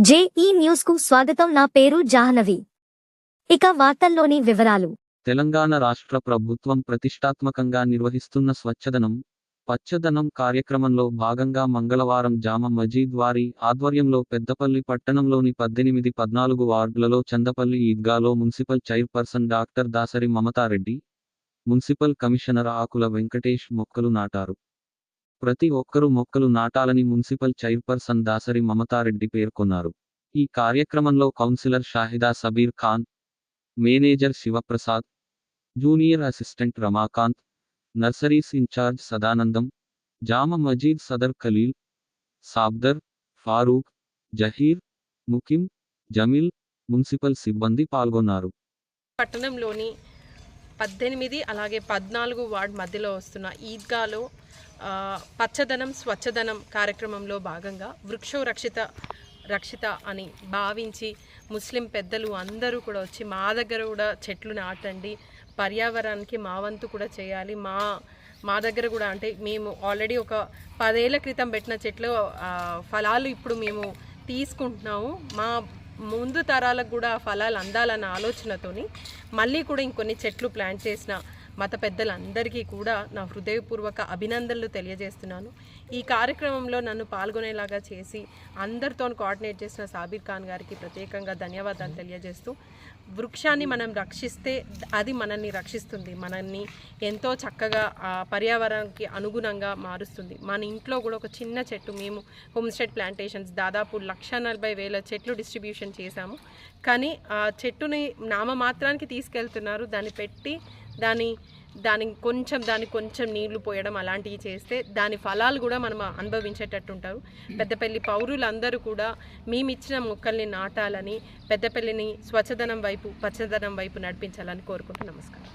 JEE న్యూస్కు స్వాగతం. నా పేరు జాహ్నవి. ఇక వార్తల్లోని వివరాలు. తెలంగాణ రాష్ట్ర ప్రభుత్వం ప్రతిష్టాత్మకంగా నిర్వహిస్తున్న స్వచ్ఛదనం పచ్చదనం కార్యక్రమంలో భాగంగా మంగళవారం జామ మజీద్ వారి ఆధ్వర్యంలో పెద్దపల్లి పట్టణంలోని పద్దెనిమిది పద్నాలుగు వార్డులలో Chandapalli ఈద్గాలో municipal chairperson doctor Dasari Mamata Reddy municipal commissioner Akula Venkatesh మొక్కలు నాటారు. ప్రతి ఒక్కరూ మొక్కలు నాటాలని మున్సిపల్ చైర్పర్సన్ దాసరి మమతారెడ్డి పేర్కొన్నారు. ఈ కార్యక్రమంలో councillor Shahida Sabir Khan manager Sivaprasad junior assistant Ramakanth nurseries incharge Sadanandam Jama Masjid Sadar Khaleel సాబ్దర్ Farooq Zaheer Mukim Jameel municipal సిబ్బంది పాల్గొన్నారు. పట్టణంలోని పద్దెనిమిది అలాగే పద్నాలుగు వార్డ్ మధ్యలో వస్తున్న ఈద్గాలో పచ్చదనం స్వచ్ఛదనం కార్యక్రమంలో భాగంగా వృక్షో రక్షిత రక్షిత అని భావించి ముస్లిం పెద్దలు అందరూ కూడా వచ్చి మా దగ్గర కూడా చెట్లు నాటండి. పర్యావరణానికి మా వంతు కూడా చేయాలి. మా మా దగ్గర కూడా అంటే మేము ఆల్రెడీ ఒక పదేళ్ళ క్రితం పెట్టిన చెట్లు ఫలాలు ఇప్పుడు మేము తీసుకుంటున్నాము. మా ముందు తరాలకు కూడా ఆ ఫలాలు అందాలన్న ఆలోచనతోని మళ్ళీ కూడా ఇంకొన్ని చెట్లు ప్లాంట్ చేసిన మత పెద్దలందరికీ కూడా నా హృదయపూర్వక అభినందనలు తెలియజేస్తున్నాను. ఈ కార్యక్రమంలో నన్ను పాల్గొనేలాగా చేసి అందరితో కోఆర్డినేట్ చేసిన సాబీర్ ఖాన్ గారికి ప్రత్యేకంగా ధన్యవాదాలు తెలియజేస్తూ వృక్షాన్ని మనం రక్షిస్తే అది మనల్ని రక్షిస్తుంది. మనల్ని ఎంతో చక్కగా పర్యావరణానికి అనుగుణంగా మారుస్తుంది. మన ఇంట్లో కూడా ఒక చిన్న చెట్టు మేము హోమ్ స్టేట్ ప్లాంటేషన్స్ దాదాపు లక్ష నలభై వేల చెట్లు డిస్ట్రిబ్యూషన్ చేశాము. కానీ ఆ చెట్టుని నామమాత్రానికి తీసుకెళ్తున్నారు. దాన్ని పెట్టి దాని దాని కొంచెం దానికి కొంచెం నీళ్ళు పోయడం అలాంటివి చేస్తే దాని ఫలాలు కూడా మనం అనుభవించేటట్టు ఉంటారు పెద్దపల్లి పౌరులందరూ కూడా మేము ఇచ్చిన మొక్కల్ని నాటాలని పెద్దపల్లిని స్వచ్ఛదనం వైపు పచ్చదనం వైపు నడిపించాలని కోరుకుంటూ నమస్కారం.